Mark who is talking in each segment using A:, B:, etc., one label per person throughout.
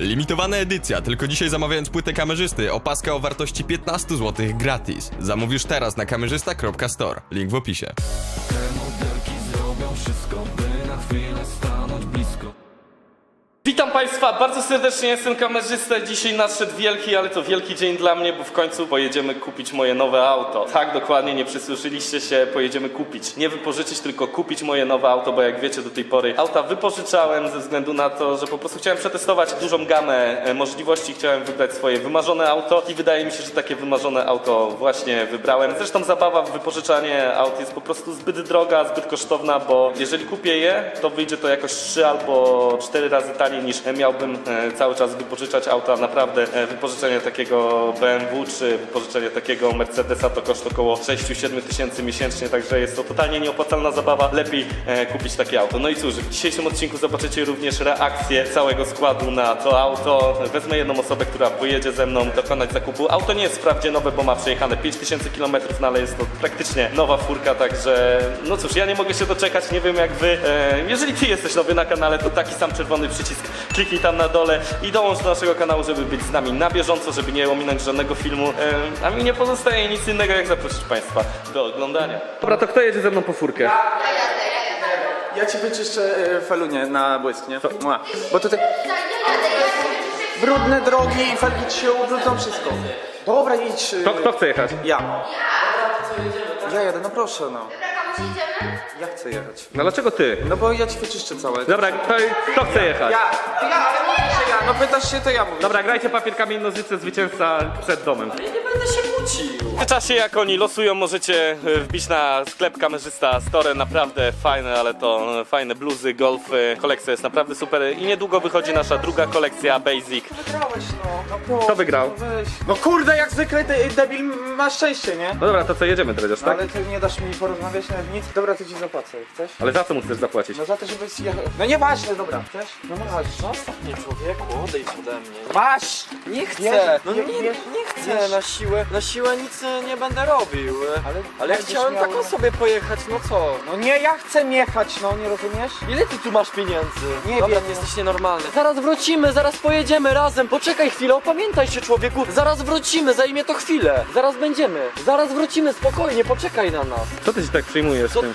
A: Limitowana edycja, tylko dzisiaj zamawiając płytę kamerzysty, opaska o wartości 15 zł gratis. Zamówisz teraz na kamerzysta.store. Link w opisie.
B: Witam Państwa, bardzo serdecznie jestem kamerzysta. Dzisiaj nadszedł wielki, ale to wielki dzień dla mnie, bo w końcu pojedziemy kupić moje nowe auto. Tak, dokładnie, nie przysłyszeliście się, pojedziemy kupić. Nie wypożyczyć, tylko kupić moje nowe auto, bo jak wiecie do tej pory auta wypożyczałem ze względu na to, że po prostu chciałem przetestować dużą gamę e, możliwości, chciałem wybrać swoje wymarzone auto i wydaje mi się, że takie wymarzone auto właśnie wybrałem. Zresztą zabawa w wypożyczanie aut jest po prostu zbyt droga, zbyt kosztowna, bo jeżeli kupię je, to wyjdzie to jakoś 3 albo 4 razy taniej niż miałbym e, cały czas wypożyczać auta. Naprawdę e, wypożyczenie takiego BMW czy wypożyczenie takiego Mercedesa to koszt około 6-7 tysięcy miesięcznie, także jest to totalnie nieopłacalna zabawa. Lepiej e, kupić takie auto. No i cóż, w dzisiejszym odcinku zobaczycie również reakcję całego składu na to auto. Wezmę jedną osobę, która pojedzie ze mną dokonać zakupu. Auto nie jest wprawdzie nowe, bo ma przejechane 5000 km, no ale jest to praktycznie nowa furka, także no cóż, ja nie mogę się doczekać, nie wiem jak wy. E, jeżeli ty jesteś nowy na kanale, to taki sam czerwony przycisk kliknij tam na dole i dołącz do naszego kanału, żeby być z nami na bieżąco, żeby nie ominąć żadnego filmu. E, a mi nie pozostaje nic innego, jak zaprosić Państwa do oglądania. Dobra, to kto jedzie ze mną po furkę?
C: Ja ci wyczyszczę e, felunie na błysk, nie? Mua. Bo tutaj brudne drogi i felgi ci się ubrudzą wszystko. Dobra, idź. e,
B: Kto, kto chce jechać?
C: Ja. Ja jadę, no proszę, no. Ja chcę jechać.
B: No dlaczego ty?
C: No bo ja ci wyczyszczę całe.
B: Dobra, kto, kto chce jechać?
C: Ja, ale ja. No pytasz się, to ja mówię.
B: Dobra, grajcie papier, kamień, nożyce, zwycięzca przed domem.
C: Nie będę się kłócił.
B: W czasie jak oni losują możecie e, wbić na sklep kamerzysta Store, naprawdę fajne, ale to e, fajne bluzy, golfy, kolekcja jest naprawdę super i niedługo wychodzi nasza druga kolekcja Basic.
C: Wygrałeś, no. no
B: Kto wygrał?
C: No, weź. no kurde, jak zwykle de- debil ma szczęście, nie?
B: No dobra, to co, jedziemy dredziarz, tak?
C: Ale ty nie dasz mi porozmawiać nawet nic. Dobra, to ci zapłacę. Chcesz?
B: Ale za co mu chcesz zapłacić?
C: No za to, żebyś jechał. No nieważne, dobra. Chcesz? No masz.
D: Zostaw mnie człowieku, odejdź ode mnie.
C: Masz!
D: Nie chcę!
C: Wiesz,
D: No nie,
C: wiesz,
D: nie chcę
C: wiesz.
D: na siłę, na siłę nic nie będę robił.
C: Ale,
D: Ale ja
C: będziesz
D: chciałem
C: miał-
D: taką sobie pojechać, no co?
C: No nie, ja chcę jechać, no nie rozumiesz?
D: Ile ty tu masz pieniędzy?
C: Nie
D: Dobra,
C: wiem,
D: ty
C: no.
D: jesteś nienormalny. Zaraz wrócimy, zaraz pojedziemy razem. Poczekaj chwilę, opamiętaj się człowieku. Zaraz wrócimy, zajmie to chwilę. Zaraz będziemy. Zaraz wrócimy, spokojnie, poczekaj na nas.
B: Co ty się tak przyjmujesz
D: Co?
B: tym?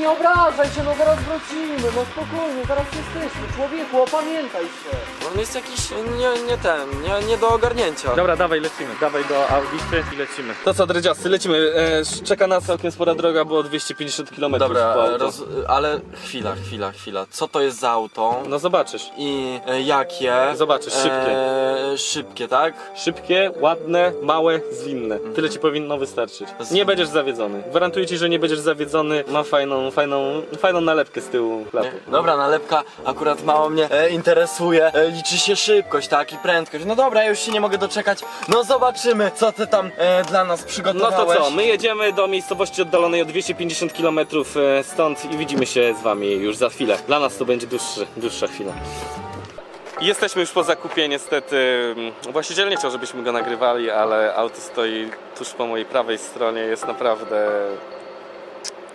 D: Nie obrażaj się, no zaraz wrócimy, no spokojnie, zaraz jesteśmy. Człowieku, opamiętaj się. On jest jakiś nie, nie ten, nie, nie do ogarnięcia.
B: Dobra, dawaj, lecimy. Dawaj do Audity i lecimy. To co, dredziasty, lecimy. E, czeka nas całkiem spora droga, było 250 km po
D: Dobra,
B: auto.
D: roz, ale chwila, chwila, chwila. Co to jest za auto?
B: No zobaczysz.
D: I e, jakie?
B: Zobaczysz, szybkie.
D: E, szybkie, tak?
B: Szybkie, ładne, małe, zwinne. Tyle ci powinno wystarczyć. Nie będziesz zawiedzony. Gwarantuję ci, że nie będziesz zawiedzony. Ma fajną, fajną, fajną nalepkę z tyłu?
D: Dobra, nalepka akurat mało mnie e, interesuje. E, liczy się szybkość, tak? I prędkość. No dobra, ja już się nie mogę doczekać. No zobaczymy, co ty tam e, dla nas
B: No
D: przygotowałeś.
B: to co, my jedziemy do miejscowości oddalonej o 250 km stąd i widzimy się z wami już za chwilę. Dla nas to będzie dłuższy, dłuższa chwila. Jesteśmy już po zakupie, niestety mm, właściciel nie chciał, żebyśmy go nagrywali, ale auto stoi tuż po mojej prawej stronie, jest naprawdę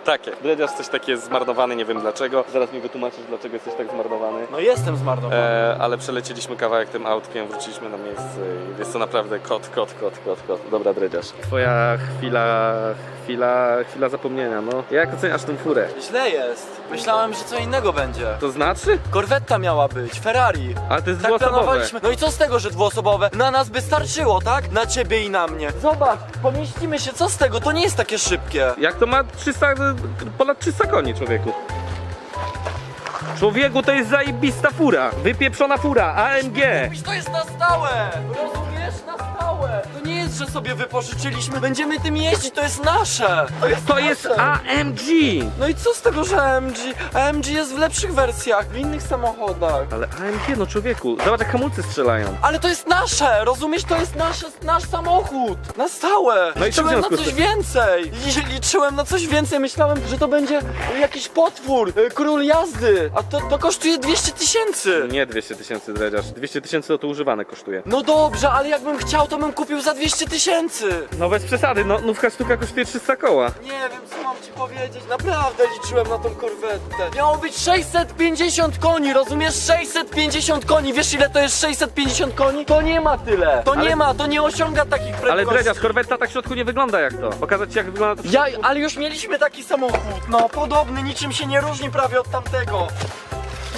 B: takie. Dredziarz coś taki jest zmarnowany, nie wiem dlaczego. Zaraz mi wytłumaczysz, dlaczego jesteś tak zmarnowany.
D: No jestem zmarnowany.
B: E, ale przelecieliśmy kawałek tym autkiem, wróciliśmy na miejsce i jest to naprawdę kot, kot, kot, kot, kot. Dobra, dredziarz. Twoja chwila, chwila, chwila zapomnienia, no. Jak oceniasz tą furę?
D: Źle jest. Myślałem, że co innego będzie.
B: To znaczy?
D: Korwetta miała być, Ferrari.
B: Ale to jest
D: Tak
B: dwuosobowe.
D: planowaliśmy. No i co z tego, że dwuosobowe? Na nas by starczyło, tak? Na ciebie i na mnie. Zobacz, pomieścimy się, co z tego? To nie jest takie szybkie.
B: Jak to ma 300, ponad 300 koni, człowieku? Człowieku, to jest zajebista fura. Wypieprzona fura, AMG.
D: Mówisz, to jest na stałe! Rozumiesz? Że sobie wypożyczyliśmy. Będziemy tym jeździć, to jest nasze! To jest,
B: To jest
D: nasze.
B: AMG.
D: No i co z tego, że AMG? AMG jest w lepszych wersjach, w innych samochodach.
B: Ale AMG, no człowieku, zobacz jak hamulce strzelają.
D: Ale to jest nasze! Rozumiesz? To jest nasze, nasz samochód! Na stałe!
B: No i co w
D: liczyłem na
B: związku z
D: coś
B: tym?
D: więcej! Li- Liczyłem na coś więcej, myślałem, że to będzie jakiś potwór, y, król jazdy, a to, to kosztuje 200 tysięcy!
B: Nie 200 tysięcy dredziarz. 200 tysięcy to, to używane kosztuje.
D: No dobrze, ale jakbym chciał, to bym kupił za 200 15 tysięcy!
B: No bez przesady, no nówka sztuka kosztuje 300 koła.
D: Nie wiem, co mam ci powiedzieć. Naprawdę liczyłem na tą korwetę. Miało być 650 koni, rozumiesz? 650 koni. Wiesz ile to jest 650 koni? To nie ma tyle. To
B: Ale-
D: nie ma, to nie osiąga takich prędkości.
B: Ale dredziarz, korwetta tak w środku nie wygląda jak to. Pokazać ci jak wygląda to w
D: Ja,
B: środku?
D: ale już mieliśmy taki samochód. No, podobny, niczym się nie różni prawie od tamtego.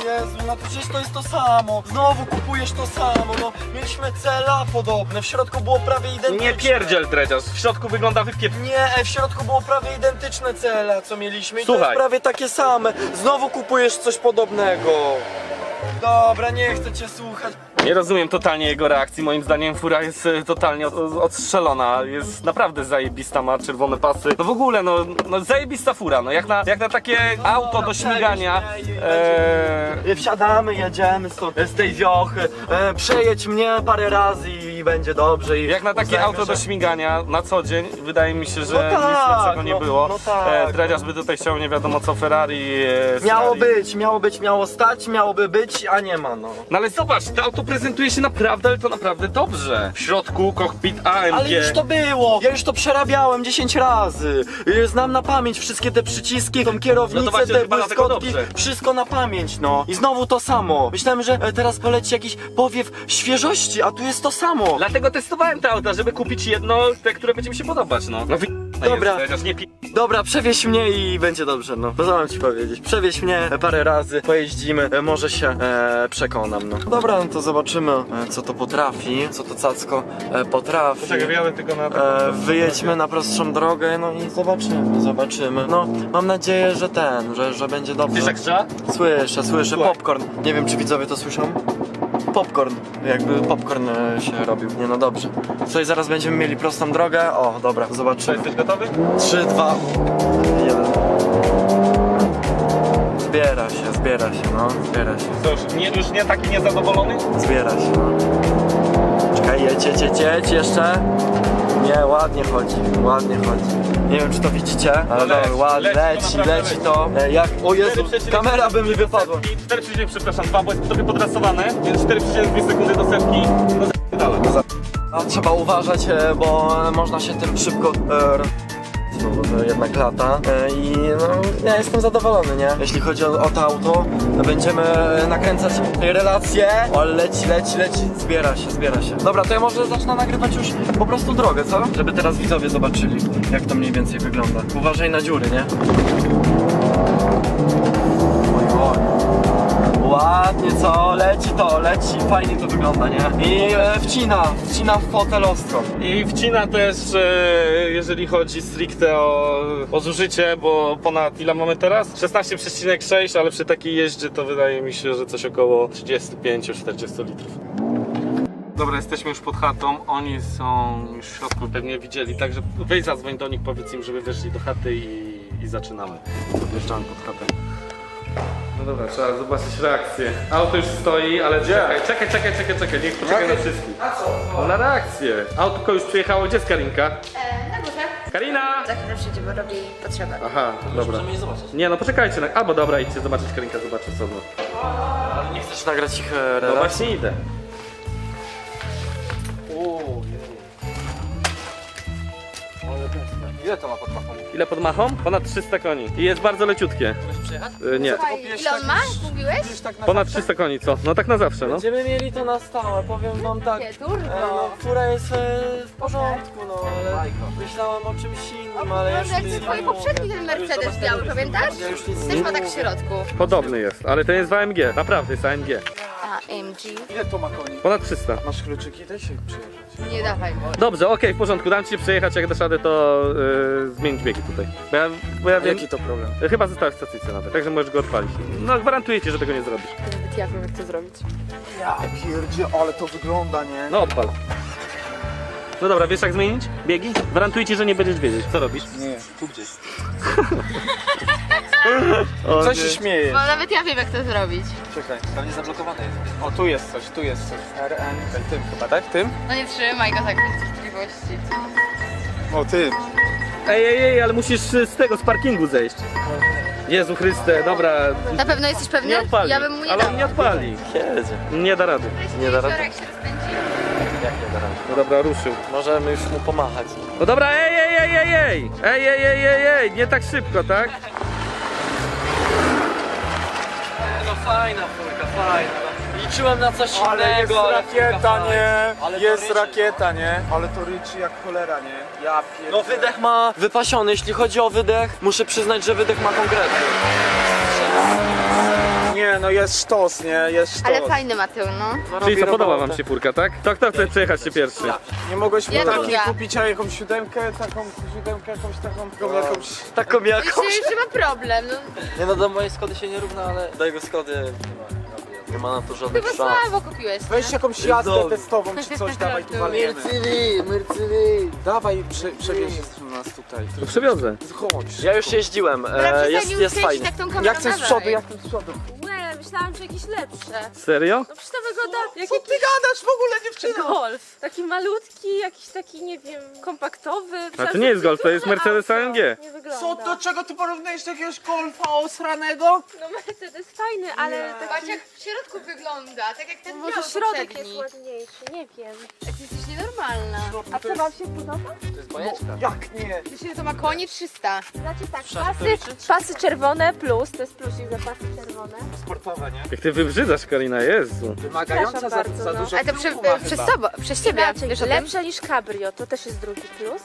D: Jezu, no przecież to jest to samo. Znowu kupujesz to samo. No, mieliśmy CLA podobne. W środku było prawie identyczne.
B: Nie pierdziel dredziarz, w środku wygląda wypiep...
D: Nie, w środku było prawie identyczne CLA, co mieliśmy. I to
B: Słuchaj.
D: jest prawie takie same. Znowu kupujesz coś podobnego. Dobra, nie chcę cię słuchać.
B: Nie rozumiem totalnie jego reakcji. Moim zdaniem fura jest e, totalnie od, odstrzelona. Jest naprawdę zajebista, ma czerwone pasy. No w ogóle, no, no zajebista fura. No jak na, jak na takie auto do śmigania. E,
D: Wsiadamy, jedziemy stąd, z tej wiochy. E, przejedź mnie parę razy i będzie dobrze. I
B: jak na takie
D: uznajmy,
B: auto do
D: że-
B: śmigania na co dzień, wydaje mi się, że
D: No tak,
B: nic lepszego nie
D: no-
B: było.
D: no tak,
B: e, Dredziarz by tutaj chciał nie wiadomo co Ferrari. E,
D: Miało
B: Ferrari.
D: być, miało być, miało stać, miałoby być, a nie ma no.
B: No ale zobacz, to auto prezentuje się naprawdę, ale to naprawdę dobrze. W środku kokpit AMG.
D: Ale już to było! Ja już to przerabiałem 10 razy. Y, Znam na pamięć wszystkie te przyciski, tą kierownicę,
B: No to właśnie
D: te
B: chyba dlatego
D: błyskotki.
B: dobrze.
D: Wszystko na pamięć, no. I znowu to samo. Myślałem, że e, teraz poleci jakiś powiew świeżości, a tu jest to samo.
B: Dlatego testowałem te auta, żeby kupić jedno, te, które będzie mi się podobać, no. No wy...
D: Dobra.
B: Jest, nie pi...
D: Dobra, przewieź mnie i będzie dobrze, no. Co mam ci powiedzieć? Przewieź mnie e, parę razy, pojeździmy, e, może się e, przekonam, no. Dobra, no to zobaczymy, e, co to potrafi, co to cacko e, potrafi.
B: wyjadę tylko na
D: E, wyjedźmy na prostszą drogę, no i zobaczymy, zobaczymy. No, mam nadzieję, że ten, że, że będzie dobrze.
B: Wiesz jak trzeba?
D: Słyszę, słyszę, popcorn. Nie wiem, czy widzowie to słyszą? Popcorn, jakby popcorn e, się robił. Nie no dobrze. Tutaj zaraz będziemy mieli prostą drogę. O, dobra, zobaczymy.
B: Jesteś gotowy?
D: 3, 2, 1. Zbiera się, zbiera się, no, zbiera się.
B: Już nie, już nie taki niezadowolony?
D: Zbiera się, no. Czekaj, jedź, jedź, jedź, jedź jeszcze. Nie, ładnie chodzi, ładnie chodzi. Nie wiem, czy to widzicie, ale
B: No leci,
D: ładnie,
B: leci, to
D: leci,
B: naprawdę
D: leci to. E, Jak, o Jezu,
B: 4,2
D: kamera by mi wypadła.
B: 4,2, przepraszam, 2, bo jest trochę podrasowane, więc 4,2 sekundy do setki. No z... dalej.
D: A trzeba uważać, e, bo można się tym szybko... e, roz- to jednak lata e, i no, ja jestem zadowolony, nie? Jeśli chodzi o, o to auto, będziemy nakręcać relacje. O, leci, leci, leci, zbiera się, zbiera się. Dobra, to ja może zacznę nagrywać już po prostu drogę, co? Żeby teraz widzowie zobaczyli, jak to mniej więcej wygląda. Uważaj na dziury, nie? Ładnie, co? Leci to, leci, fajnie to wygląda, nie? I e, wcina, wcina w fotel ostro.
B: I wcina też, e, jeżeli chodzi stricte o, o zużycie, bo ponad ile mamy teraz? 16,6, ale przy takiej jeździe to wydaje mi się, że coś około 35-40 litrów. Dobra, jesteśmy już pod chatą, oni są już w środku, pewnie widzieli, także weź zadzwoń do nich, powiedz im, żeby weszli do chaty i, i zaczynamy. Wjeżdżamy pod chatę. No dobra, trzeba zobaczyć reakcję. Auto już stoi, ale czekaj, czekaj, czekaj, czekaj, czekaj, niech poczekaj na wszystkich.
C: A co?
B: No na reakcję. Autko już przyjechało, gdzie jest Karinka?
E: E, na górze.
B: Karina!
E: Za chwilę przyjdzie, bo robi potrzebę.
B: Aha, dobra. Nie no, poczekajcie, na... albo dobra, idźcie zobaczyć, Karinka zobaczy co no.
D: Ale nie chcesz nagrać ich e,
B: No
D: relacji?
B: właśnie idę.
D: Ile to ma pod pachą?
B: Ile pod machą? Ponad 300 koni. I jest bardzo leciutkie.
D: Możesz przyjechać?
B: Y, nie.
E: Słuchaj, ile on ma? Mówiłeś?
D: tak na
B: Ponad
D: zawsze?
B: 300 koni, co? No tak na zawsze, no.
D: Będziemy mieli to na stałe, powiem wam tak.
E: Nie,
D: E,
E: turbo.
D: no, która jest e, w porządku, no ale myślałem o czymś innym, ale ja już
E: Może jak
D: nic
E: twój
D: nie
E: poprzedni ten Mercedes biały, pamiętasz?
D: Ja już nic
E: Też
D: nie
E: ma tak w środku.
B: Podobny jest, ale ten jest w AMG. Naprawdę jest AMG.
E: AMG.
D: Ile to ma koni?
B: Ponad 300.
D: Masz kluczyki, daj się przyjeżdżać.
E: Nie dawaj.
B: Dobrze, okej, w porządku. Dam ci przejechać, jak dasz radę, to yy, zmienić biegi tutaj. Bo ja, bo ja wiem...
D: Jaki to problem?
B: Chyba zostałeś w stacyjce nawet, także możesz go odpalić. No gwarantuję ci, że tego nie zrobisz.
E: Nawet ja wiem jak to zrobić.
D: Ja pierdzie, ale to wygląda, nie?
B: No odpal. No dobra, wiesz jak zmienić biegi? Gwarantuję ci, że nie będziesz wiedzieć. Co robisz?
D: Nie, tu gdzieś.
B: O,
D: Co
B: nie.
D: się śmieje?
E: Bo nawet ja wiem jak to zrobić.
D: Czekaj, pewnie zablokowane jest. O, tu jest coś, tu jest coś. RN, tym chyba, tak? Tym?
E: No nie trzymaj go tak bez cierpliwości.
D: O, tym.
B: Ej, ej, ej, ale musisz z tego, z parkingu zejść. Jezu Chryste, dobra.
E: Na pewno jesteś pewny?
B: Nie odpali.
E: Ja bym mu nie
B: ale on nie odpali.
D: Jedzie.
B: Nie da rady.
D: Nie da rady?
E: Jak się rozpędzi.
D: Jak nie da rady?
B: No dobra, ruszył.
D: Możemy już mu pomachać.
B: No dobra, ej, ej, ej, ej, ej! Ej, ej, ej, ej, ej! Nie tak szybko, tak?
D: Fajna furka, fajna. Liczyłem na coś
F: Ale jest
D: innego. ale
F: rakieta,
D: furka
F: nie?
D: fajna. Ale to
F: Jest
D: ryczy,
F: rakieta, nie? Ale to ryczy jak cholera, nie? Ja pierdolę.
D: No wydech ma wypasiony, jeśli chodzi o wydech, muszę przyznać, że wydech ma konkretny.
F: Nie, no jest sztos, nie? Jest sztos.
E: Ale fajny Mateu, no.
D: No,
B: Czyli
D: robi
B: co, podoba wam
D: robotę.
B: się furka, tak? To kto chce przejechać się pierwszy?
F: Nie mogłeś
E: Ja
F: mu takiej
E: druga.
F: kupić, a jakąś siódemkę, taką siódemkę, jakąś taką, taką jakąś...
D: Taką
E: Jeszcze,
D: jakąś.
E: jeszcze ma problem, no.
D: Nie no, do mojej Skody się nie równa, ale do jego Skody nie ma, nie ma na to żadnych
E: Chyba
D: szans.
E: słabo kupiłeś,
F: Weź
E: nie?
F: jakąś jazdę
D: Jezu.
F: testową czy coś, dawaj tu walniemy.
D: Mercedes, Mercedes.
F: Dawaj, prze, przewieź nas tutaj.
B: To przewiozę.
F: Chodź.
D: Ja już jeździłem,
E: Dobra,
D: e, jest, jest fajnie.
E: tak tą kamerą,
F: Jak chcesz z przodu, jak chcesz z przodu.
G: Myślałam, że jakieś lepsze.
B: Serio?
G: No przecież to wygląda jak
F: Co ty gadasz w ogóle, dziewczyno?
G: golf. Taki malutki, jakiś taki, nie wiem, kompaktowy.
B: A to nie jest golf, to jest Mercedes. AMG.
G: Nie wygląda.
F: Co, do czego ty porównujesz jakiegoś golfa osranego?
G: No Mercedes fajny, ale
E: Patrz
G: taki...
E: jak w środku wygląda, tak jak ten
G: Może
E: biały
G: środek
E: poprzedni.
G: jest ładniejszy, nie wiem.
E: Ty jesteś nienormalna.
G: A co wam się podoba?
D: To jest bajeczka.
F: Jak nie?
E: Myślę, że to ma koni 300.
G: Znaczy tak, pasy, pasy czerwone plus, to jest plusik za pasy czerwone.
F: Sportowe, nie?
B: Jak ty wybrzydzasz, Karina, Jezu.
F: Wymagająca za,
G: bardzo,
F: za
G: no.
F: dużo
E: Ale to prze,
F: piłku ma
E: przez
F: chyba.
E: przez ciebie.
G: Inaczej,
E: Wiesz o tym?
G: lepsze niż cabrio, to też jest drugi plus.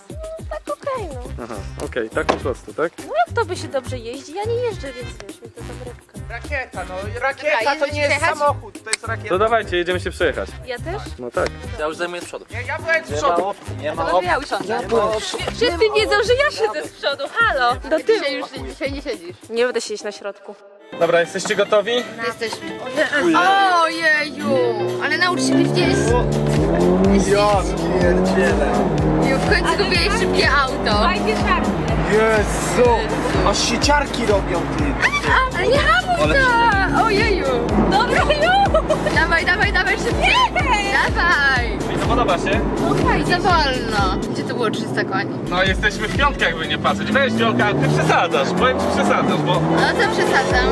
G: Tak okej, no.
B: Aha, okej, tak po prostu, tak?
G: No jak to by się dobrze jeździ? Ja nie jeżdżę, więc wiesz, mi to tam rybka.
F: Rakieta, no rakieta
E: Dobra,
F: to nie jest samochód, to jest rakieta.
B: To dawajcie, jedziemy się przejechać.
G: Ja też?
B: No tak.
D: Ja już zajmuję z przodu.
F: Nie, ja byłem z
D: Nie ma
F: przodu.
D: opcji, nie ma opcji.
E: ja usiądę.
G: Wszyscy wiedzą, że ja siedzę z przodu, halo! Do tyłu.
E: Dzisiaj już dzisiaj nie siedzisz.
G: Nie będę siedzieć na środku.
B: Dobra, jesteście gotowi?
E: Jesteśmy. Ojeju! Ale naucz się gdzieś.
F: Ja pierdzielę.
E: W końcu kupiłeś szybkie auto.
G: Fajnie żarty.
F: Jezu! Aż sieciarki robią, ty.
E: Ale nie hamuj to! Ojeju!
G: Dobra, już!
E: Dawaj, dawaj, dawaj szybciej! Dawaj!
B: I co podoba się?
E: No fajnie. Za wolno. Gdzie to było 300 koni?
B: No jesteśmy w piątkę, jakby nie patrzeć. Weź Wiolka, ty przesadzasz, powiem ci przesadzasz, bo
E: No to przesadzam.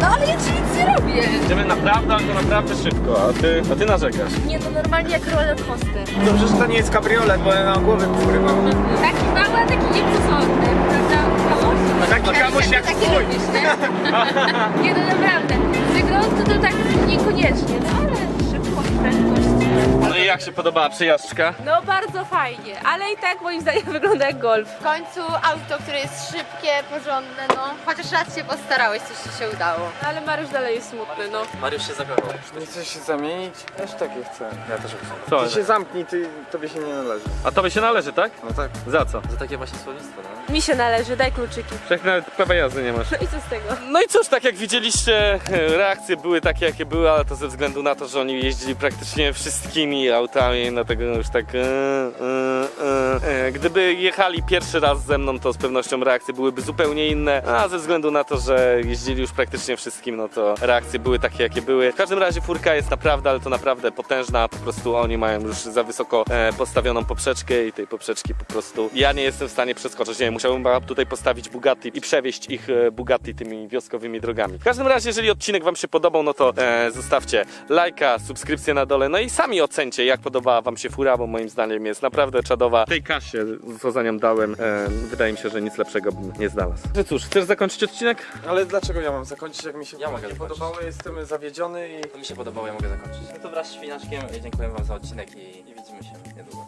E: No ale ja ci nic nie robię.
B: idziemy naprawdę, ale to naprawdę szybko, a ty, a ty narzekasz.
G: Nie, to normalnie jak roller coaster.
F: Dobrze, że to nie jest kabriolet, bo ja na głowę porywał.
G: Taki mały, a taki nieprzesądny, prawda? Kamosz?
F: Taki kamuś jak
E: takie
F: twój.
E: lubisz, nie?
G: Nie, no naprawdę. Z wyglądu to tak niekoniecznie, no ale szybkość, prędkość.
B: No i jak się podobała przejażdżka?
G: No bardzo fajnie, ale i tak moim zdaniem wygląda jak golf.
E: W końcu auto, które jest szybkie, porządne, no. Chociaż raz się postarałeś, coś ci się udało.
G: Ale Mariusz dalej jest smutny, no.
D: Mariusz się zakochał.
F: Nie chcesz się zamienić? Też takie chcę.
D: Ja też chcę.
B: Co?
F: Ty się zamknij, ty, tobie się nie należy.
B: A tobie się należy, tak?
F: No tak.
B: Za co?
D: Za takie właśnie słownictwo, no.
G: Mi się należy, daj kluczyki.
B: Wszak nawet prawa jazdy nie masz.
G: No i co z tego?
B: No i cóż, tak jak widzieliście, reakcje były takie, jakie były, ale to ze względu na to, że oni jeździli praktycznie wszystkimi autami, dlatego już tak... E, e, e, e. Gdyby jechali pierwszy raz ze mną, to z pewnością reakcje byłyby zupełnie inne, a ze względu na to, że jeździli już praktycznie wszystkim, no to reakcje były takie, jakie były. W każdym razie furka jest naprawdę, ale to naprawdę potężna, po prostu oni mają już za wysoko e, postawioną poprzeczkę i tej poprzeczki po prostu ja nie jestem w stanie przeskoczyć, nie musiałbym tutaj postawić Bugatti i przewieźć ich e, Bugatti tymi wioskowymi drogami. W każdym razie, jeżeli odcinek wam się podobał, no to e, zostawcie lajka, subskrypcję na dole, no i sami ocencie, jak podobała wam się fura, bo moim zdaniem jest naprawdę czadowa. W tej kasie, co za nią dałem, e, wydaje mi się, że nic lepszego bym nie znalazł. Że cóż, chcesz zakończyć odcinek?
F: Ale dlaczego ja mam zakończyć, jak mi się
D: Ja mogę
F: nie
D: zakończyć.
F: podobało? Jestem zawiedziony i...
D: To mi się podobało, ja mogę zakończyć. No to wraz z Świniaczkiem dziękuję wam za odcinek i, i widzimy się niedługo.